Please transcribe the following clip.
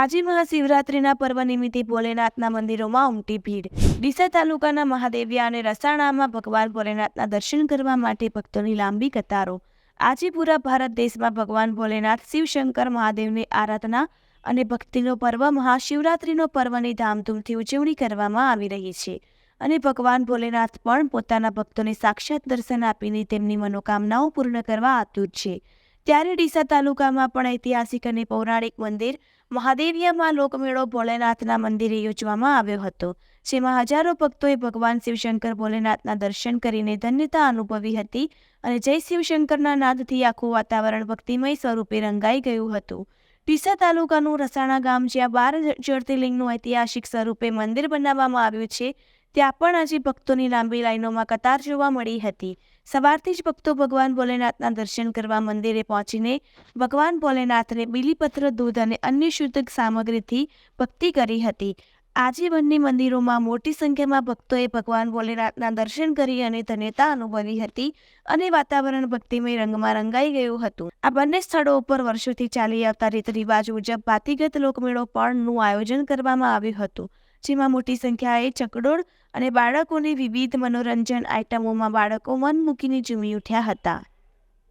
આજે મહાશિવરાત્રિના પર્વ નિમિત્તે ભોલેનાથના મંદિરોમાં ઉમટી ભીડ. ડીસા તાલુકાના મહાદેવિયા અને રસાણામાં ભગવાન ભોલેનાથના દર્શન કરવા માટે ભક્તોની લાંબી કતારો. આજે પૂરા ભારત દેશમાં ભગવાન ભોલેનાથ, શિવશંકર, મહાદેવની આરાધના અને ભક્તિનો પર્વ, મહાશિવરાત્રીનો પર્વની ધામધૂમથી ઉજવણી કરવામાં આવી રહી છે. અને ભગવાન ભોલેનાથ પણ પોતાના ભક્તોને સાક્ષાત દર્શન આપીને તેમની મનોકામનાઓ પૂર્ણ કરવા આતુર છે. ત્યારે ડીસા તાલુકામાં પણ ઐતિહાસિક અને પૌરાણિક મંદિર મહાદેવિયામાં લોકમેળો ભોલેનાથના મંદિરે યોજવામાં આવ્યો હતો, જેમાં હજારો ભક્તોએ ભગવાન શિવશંકર ભોલેનાથના દર્શન કરીને ધન્યતા અનુભવી હતી અને જય શિવશંકરના નાદથી આખું વાતાવરણ ભક્તિમય સ્વરૂપે રંગાઈ ગયું હતું. ડીસા તાલુકાનું રસાણા ગામ જ્યાં બાર જ્યોતિર્લિંગનું ઐતિહાસિક સ્વરૂપે મંદિર બનાવવામાં આવ્યું છે ત્યાં પણ આજે ભક્તોની લાંબી લાઈનોમાં કતાર જોવા મળી હતી. સવારથી જ ભક્તો ભગવાન ભોલેનાથના દર્શન કરવા મંદિરે પહોંચીને ભગવાન ભોલેનાથને બીલીપત્ર, દૂધ અને અન્ય શુદ્ધ સામગ્રીથી ભક્તિ કરી હતી. આજે બંને મંદિરોમાં મોટી સંખ્યામાં ભક્તોએ ભગવાન ભોલેનાથના દર્શન કરી અને ધન્યતા અનુભવી હતી અને વાતાવરણ ભક્તિમય રંગમાં રંગાઈ ગયું હતું. આ બંને સ્થળો ઉપર વર્ષોથી ચાલી આવતા રીત રિવાજ મુજબ ભાતીગત લોકમેળો પણનું આયોજન કરવામાં આવ્યું હતું. જેમાં મોટી સંખ્યાએ ચકડોળ અને બાળકોની વિવિધ મનોરંજન આઇટમોમાં બાળકો મન મૂકીને ઝૂમી ઉઠ્યા હતા.